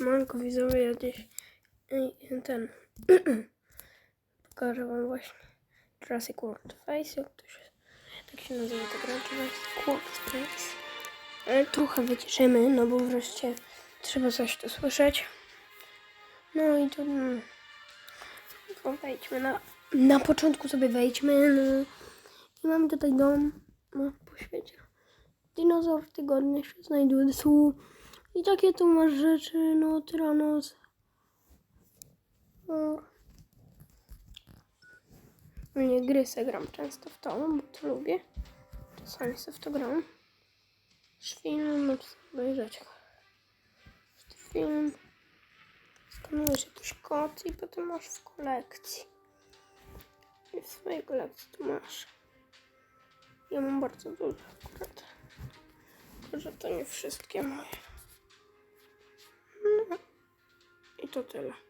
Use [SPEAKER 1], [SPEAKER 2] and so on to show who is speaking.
[SPEAKER 1] Siemanko widzowie, ja gdzieś ej, ten pokażę wam właśnie Jurassic World Face, jak to się, tak się nazywa ta gra, Jurassic World Face. Trochę wyciszymy, no bo wreszcie trzeba coś tu słyszeć. No i to, to wejdźmy na, na początku sobie wejdźmy, no. I mamy tutaj dom, no po świecie. Dinozaur tygodnia się znajduje. I takie tu masz rzeczy, no tyranos. No. Nie gry se gram często w to, bo to lubię. Czasami se w to gram. Film, no sobie obejrzeć. Film. Skanujesz jakiś kod i potem masz w kolekcji. I w swojej kolekcji tu masz. Ja mam bardzo dużo akurat. Tylko, że to nie wszystkie moje. No. I to tyle.